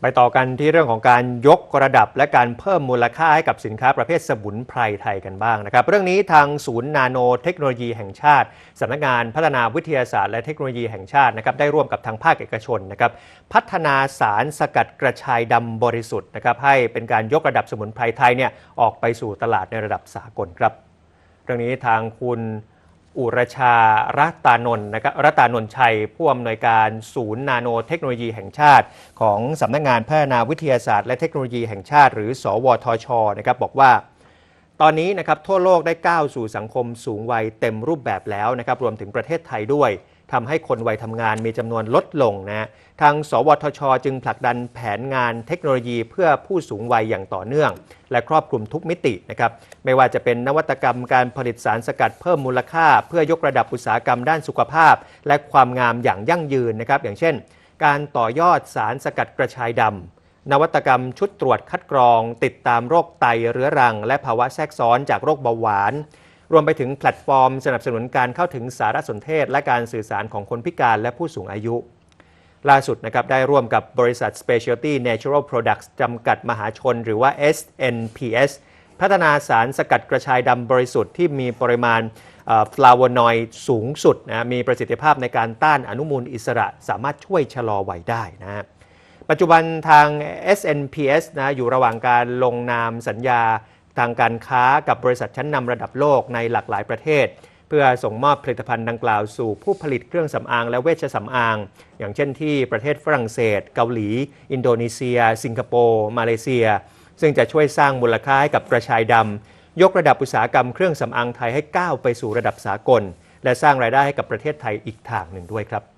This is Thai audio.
ไปต่อกันที่เรื่องของการยกระดับและการเพิ่มมูลค่าให้กับสินค้าประเภทสมุนไพรไทยกันบ้างนะครับ เรื่องนี้ทางศูนย์นาโนเทคโนโลยีแห่งชาติสำนักงานพัฒนาวิทยาศาสตร์และเทคโนโลยีแห่งชาตินะครับได้ร่วมกับทางภาคเอกชนนะครับพัฒนาสารสกัดกระชายดำบริสุทธิ์นะครับให้เป็นการยกระดับสมุนไพรไทยเนี่ยออกไปสู่ตลาดในระดับสากลครับ เรื่องนี้ทางคุณ อุรชารัตานนท์นะครับรัตานนท์ชัยผู้อำนวยการศูนย์นาโนเทคโนโลยีแห่งชาติ ของสำนักงานพัฒนาวิทยาศาสตร์และเทคโนโลยีแห่งชาติ หรือ สวทชนะครับบอกว่าตอนนี้นะครับทั่วโลกได้ก้าวสู่สังคมสูงวัยเต็มรูปแบบแล้วนะครับรวมถึงประเทศไทยด้วย ทำให้คนวัยทำงานมีจำนวนลดลงนะทาง สวทช จึงผลักดันแผนงานเทคโนโลยีเพื่อผู้สูงวัยอย่างต่อเนื่อง และครอบคลุมทุกมิตินะครับไม่ว่าจะเป็นนวัตกรรมการผลิตสารสกัดเพิ่มมูลค่า เพื่อยกระดับอุตสาหกรรมด้านสุขภาพ และความงามอย่างยั่งยืนนะครับอย่างเช่น การต่อยอดสารสกัดกระชายดำนวัตกรรมชุดตรวจคัดกรอง ติดตามโรคไตเรื้อรัง และภาวะแทรกซ้อนจากโรคเบาหวาน รวมไปถึงแพลตฟอร์ม สนับสนุนการเข้าถึงสารสนเทศ และการสื่อสารของคนพิการและผู้สูงอายุ ล่าสุดนะครับได้ร่วมกับบริษัท Specialty Natural Products จำกัดมหาชน หรือว่า SNPS พัฒนาสารสกัดกระชายดำบริสุทธิ์ที่มีปริมาณฟลาโวนอยด์สูงสุดนะมีประสิทธิภาพในการต้านอนุมูลอิสระ สามารถช่วยชะลอวัยได้นะฮะปัจจุบันทาง SNPS นะอยู่ระหว่างการลงนามสัญญา ทางการค้ากับบริษัทชั้นนำระดับโลกในหลากหลายประเทศ เพื่อส่งมอบผลิตภัณฑ์ดังกล่าวสู่ผู้ผลิตเครื่องสำอางและเวชสำอาง อย่างเช่นที่ประเทศฝรั่งเศส เกาหลี อินโดนีเซีย สิงคโปร์มาเลเซีย ซึ่งจะช่วยสร้างมูลค่าให้กับกระชายดำยกระดับอุตสาหกรรมเครื่องสำอางไทยให้ก้าวไปสู่ระดับสากล และสร้างรายได้ให้กับประเทศไทยอีกทางหนึ่งด้วยครับ